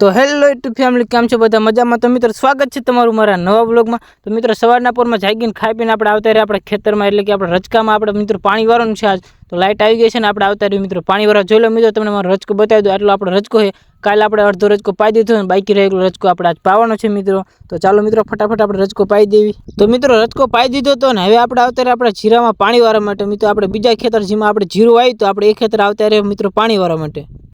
તો hello YouTube family, કેમ છો બધા? મજામાં? તો મિત્રો, સ્વાગત છે તમારું મારા નવા બ્લોગમાં તો મિત્રો, સવારના પોરમાં જાગીને ખાઈ પીને આપણે આવતા રહીએ આપણે ખેતરમાં, એટલે કે આપણે રચકામાં આપણે મિત્રો પાણી વાળવાનું છે આજ. તો લાઇટ આવી ગઈ છે ને આપણે આવતા રહીએ મિત્રો. પાણી વાળવા જોઈ લો મિત્રો, તમને મારો રચકો બતાવી દો આટલો આપણો રચકો છે. કાલે આપણે અડધો રચકો પાઈ દીધો અને બાકી રહેલો રચકો આપણે આજ પાવાનો છે મિત્રો. તો ચાલો મિત્રો, ફટાફટ આપણે રચકો પાઈ દેવી. તો મિત્રો રચકો પાઈ દીધો તો ને હવે આપણે આવતા આપણે જીરામાં પાણી વાળવા માટે. મિત્રો, આપણે બીજા ખેતર, જેમાં આપણે જીરું આવ્યું તો આપણે એ ખેતર આવતા રહીએ મિત્રો પાણી વાળવા માટે.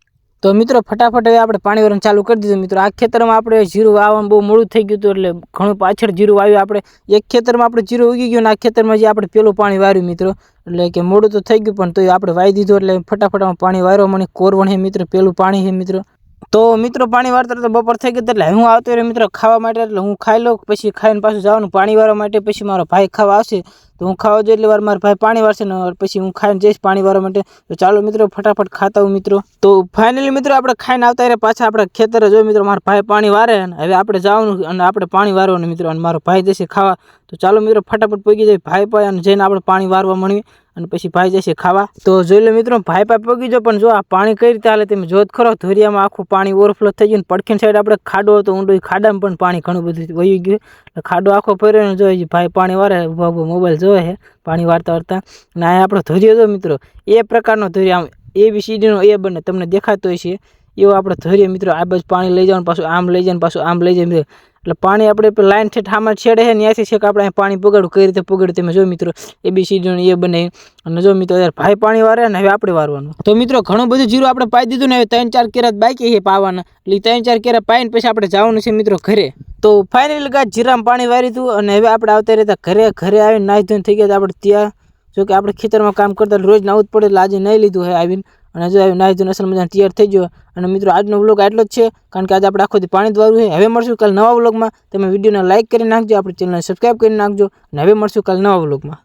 તો મિત્રો ફટાફટ હવે આપણે પાણી વરણ ચાલુ કરી દીધું. મિત્રો, આ ખેતરમાં આપણે જીરું વાવવાનું બહુ મોડું થઈ ગયું હતું એટલે ઘણું પાછળ જીરું વાવ્યું. આપણે એક ખેતરમાં આપણે જીરું ઉગી ગયું ને આ ખેતરમાં જે આપણે પેલું પાણી વાર્યું મિત્રો, એટલે કે મોડું તો થઈ ગયું પણ તો આપણે વાવી દીધું એટલે ફટાફટમાં પાણી વાર્યો મને કોરવણ છે મિત્રો, પેલું પાણી છે મિત્રો. તો મિત્રો, પાણી વાળતા તો બપોર થઈ ગયું એટલે હું આવતો રહ્યો મિત્રો ખાવા માટે, એટલે હું ખાઈ લઉં, પછી ખાઈને પાછું જવાનું પાણી વાળવા માટે, પછી મારો ભાઈ ખાવા આવશે. તો હું ખાવા જોઈએ એટલે વાર મારા ભાઈ પાણી વાળશે ને પછી હું ખાઈને જઈશ પાણી વાળવા માટે. તો ચાલો મિત્રો, ફટાફટ ખાતા હું મિત્રો. તો ફાઇનલી મિત્રો, આપણે ખાઈને આવતા રહ્યા. પાછા આપણે ખેતરે જોઈએ મિત્રો, મારા ભાઈ પાણી વારે અને હવે આપણે જવાનું અને આપણે પાણી વારવાનું મિત્રો. અને મારો ભાઈ જશે ખાવા. તો ચાલો મિત્રો, ફટાફટ પગી જાય. ભાઈ પાય અને જઈને આપણે પાણી વારવા મળીએ અને પછી ભાઈ જશે ખાવા. તો જોઈ લો મિત્રો, ભાઈ પાસે પગી જો પણ જો આ પાણી કઈ રીતે હાલે તમે જોત ખરો. ધોરિયામાં આખું પાણી ઓવરફ્લો થઈ ગયું પડખીની સાઈડ આપણે ખાડો હતો, ઊંડો ખાડામાં પણ પાણી ઘણું બધું વહી ગયું. ખાડો આખો ફર્યો જોઈએ ભાઈ પાણી વારે મોબાઈલ જોવે છે, પાણી વાર્તા વાર્તા અને આ આપણો ધૈર્ય જો મિત્રો, એ પ્રકારનો ધોરિયો આમ, એ બી સીડીનો એ બને, તમને દેખાતો હોય છે એવો આપણો ધોરીએ મિત્રો, આ બાજુ પાણી લઈ જવાનું પાછું આમ લઈ જાય પાછું આમ લઈ જાય એટલે પાણી આપણે લાઈન છે ઠામાં છેડે છે ત્યાંથી છે કે આપણે અહીં પાણી પગાડું કઈ રીતે પગડ્યું તમે. જો મિત્રો, એ બી સીડીનું એ બને. અને જો મિત્રો, યાર ભાઈ પાણી વારે ને હવે આપણે વારવાનું. તો મિત્રો, ઘણું બધું જીરું આપણે પાઈ દીધું ને હવે ત્રણ ચાર કેરા બાકી છે પાવાના. એટલે ત્રણ ચાર કેરા પાઈને પછી આપણે જવાનું છે મિત્રો ઘરે. તો ફાઇનલી ગાય, જીરામાં પાણી વારી હતું અને હવે આપણે આવતા રહેતા ઘરે. ઘરે આવીને નાહી ધોઈને થઈ ગયા આપણે ત્યાં, જો કે આપણે ખેતરમાં કામ કરતા રોજ નાવું જ પડે, એટલે આજે નહીં લીધું હોય આવીને. અને જો આવી નાહી ધોઈને અસલ મજાને તૈયાર થઈ ગયો. અને મિત્રો, આજનો વ્લોગ આટલો જ છે, કારણ કે આજે આપણે આખો પાણી દ્વારું છે. હવે મળશું કાલ નવા વ્લોગમાં તમે વિડીયોને લાઇક કરી નાખજો, આપણી ચેનલને સબસ્ક્રાઈબ કરી નાખજો. અને હવે મળશું કાલ નવા વ્લોગમાં